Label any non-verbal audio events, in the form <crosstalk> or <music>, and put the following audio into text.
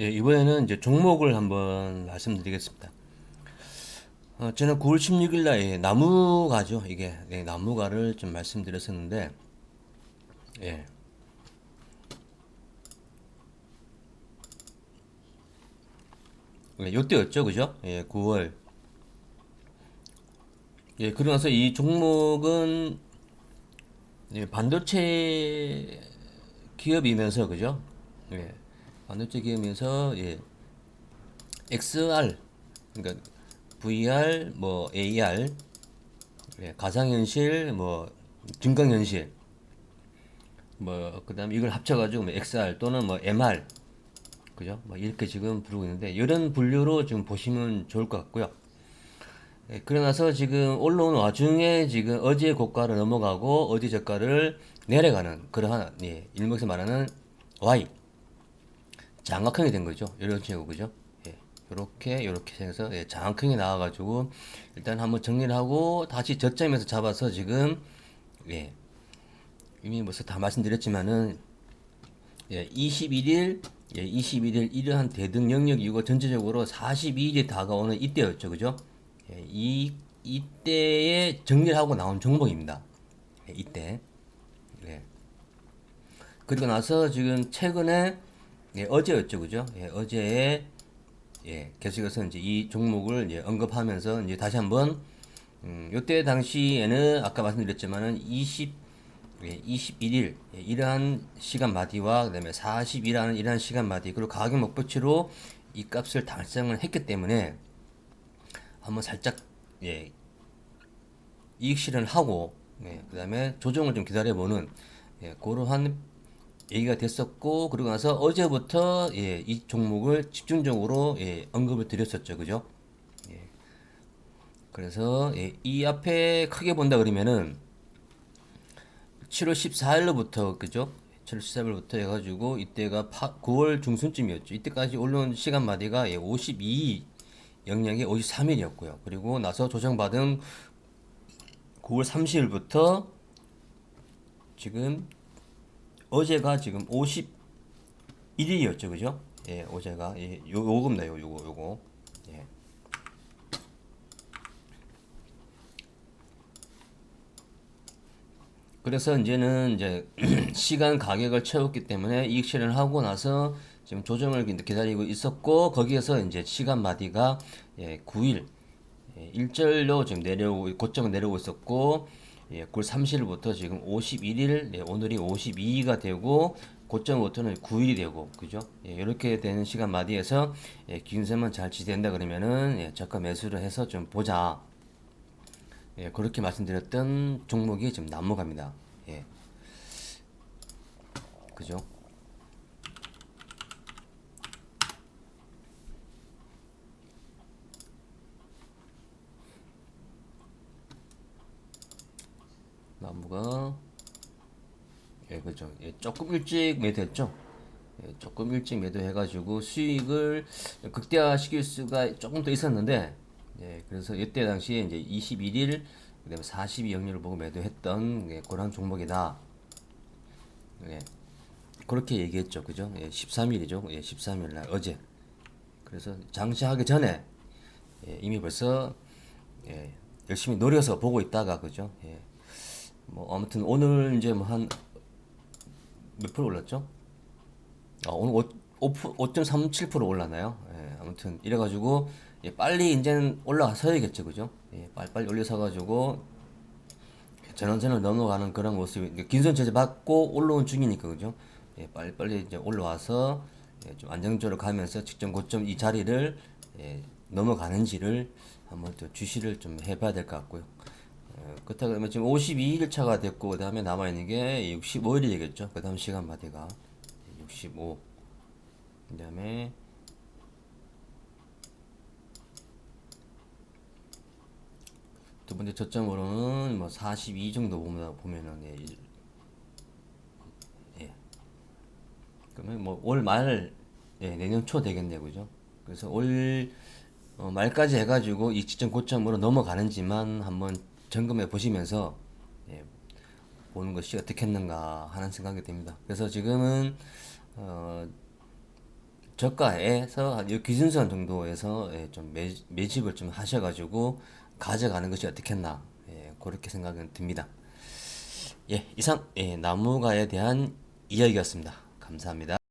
예, 이번에는 이제 종목을 한번 말씀드리겠습니다. 어, 저는 9월 16일 날 예, 나무가죠. 이게 네, 나무가를 좀 말씀드렸었는데, 예. 예, 요때였죠, 그죠? 예, 9월. 예, 그러고 나서 이 종목은 예, 반도체 기업이면서, 그죠? 예, 반도체 기업이면서, 예, XR, 그러니까 VR, 뭐 AR, 예, 가상현실, 뭐 증강현실, 뭐 그다음에 이걸 합쳐가지고 뭐 XR 또는 뭐 MR, 그죠? 뭐 이렇게 지금 부르고 있는데 이런 분류로 지금 보시면 좋을 것 같고요. 예, 그러나서 지금 올라온 와중에 지금 어제 고가를 넘어가고 어제 저가를 내려가는 그러한 예, 일목에서 말하는 Y 장악형이 된 거죠. 이런 식으로 그죠? 예, 요렇게 요렇게 해서 예, 장악형이 나와 가지고 일단 한번 정리를 하고 다시 저점에서 잡아서 지금 예, 이미 벌써 다 말씀드렸지만은 예, 21일 예, 21일 이러한 대등 영역 이후가 전체적으로 42일이 다가오는 이때였죠. 그죠? 예, 이 이때에 정리를 하고 나온 종목입니다. 예, 이때. 예. 그리고 나서 지금 최근에 예, 어제였죠. 그죠? 예, 어제에 예, 계속해서 이제 이 종목을 이제 언급하면서 이제 다시 한번 음, 요때 당시에는 아까 말씀드렸지만은 20 예, 21일 예, 이러한 시간 마디와 그다음에 40이라는 이러한 시간 마디 그리고 가격 목표치로 이 값을 달성을 했기 때문에 한번 살짝 예, 이익 실현을 하고 예, 그다음에 조정을 좀 기다려보는 예, 그러한 얘기가 됐었고 그리고 나서 어제부터 예, 이 종목을 집중적으로 예, 언급을 드렸었죠, 그죠? 예. 그래서 예, 이 앞에 크게 본다 그러면은 7월 14일로부터 그죠? 7월 14일부터 해가지고 이때가 9월 중순쯤이었죠. 이때까지 올라온 시간 마디가 예, 52 영역이 53일이었고요. 그리고 나서 조정받은 9월 30일부터 지금 어제가 지금 51일이었죠, 그죠? 예, 어제가 예, 요 요겁니다, 요 요거 요거. 예. 그래서 이제는 이제 <clears throat> 시간 가격을 채웠기 때문에 이익 실현을 하고 나서 지금 조정을 기다리고 있었고 거기에서 이제 시간 마디가 예, 9일 예, 일절로 지금 내려오고 고점을 내려오고 있었고 예, 9월 30일부터 지금 51일 예, 오늘이 52가 되고 고점부터는 9일이 되고 그죠? 예, 이렇게 되는 시간 마디에서 예, 기준선만 잘 지된다 그러면은 예, 저가 매수를 해서 좀 보자. 예, 그렇게 말씀드렸던 종목이 지금 나무갑니다. 예. 그죠? 나무가 예, 그죠. 예, 조금 일찍 매도했죠. 예, 조금 일찍 매도해가지고 수익을 극대화 시킬 수가 조금 더 있었는데, 예, 그래서 이때 당시에 이제 21일, 그 다음에 42 영리를 보고 매도했던 예, 그런 종목이다. 예, 그렇게 얘기했죠. 그죠? 예, 13일이죠. 예, 13일 날, 어제. 그래서 장시하기 전에, 예, 이미 벌써, 예, 열심히 노려서 보고 있다가, 그죠? 예, 뭐, 아무튼 오늘 이제 뭐 한, 몇 프로 올랐죠? 아, 오늘 5, 5.37% 올랐나요? 예, 아무튼 이래가지고 예, 빨리 이제는 올라서야겠죠, 그죠? 예, 빨리 빨리 올려서가지고 전원선을 넘어가는 그런 모습이 긴선 제재 받고 올라온 중이니까 그죠? 예, 빨리 빨리 이제 올라와서 예, 좀 안정적으로 가면서 직전 고점 이 자리를 예, 넘어가는지를 한번 또 주시를 좀 해봐야 될 것 같고요. 어, 그렇다고 하면 지금 52일 차가 됐고 그 다음에 남아있는 게 65일이 되겠죠? 그 다음 시간 마디가. 65 그 다음에 두 번째 저점으로는 뭐 42 정도 보면, 보면은 예, 일- 예. 그러면 뭐 올말 예, 내년 초 되겠네요 그죠? 그래서 올 어, 말까지 해 가지고 이 지점 고점으로 넘어가는지만 한번 점검해 보시면서 예, 보는 것이 어떻겠는가 하는 생각이 듭니다. 그래서 지금은 어, 저가에서 이 기준선 정도에서 예, 좀 매, 매집을 좀 하셔가지고 가져가는 것이 어떻겠나 예, 그렇게 생각은 듭니다. 예, 이상 예, 나무가에 대한 이야기였습니다. 감사합니다.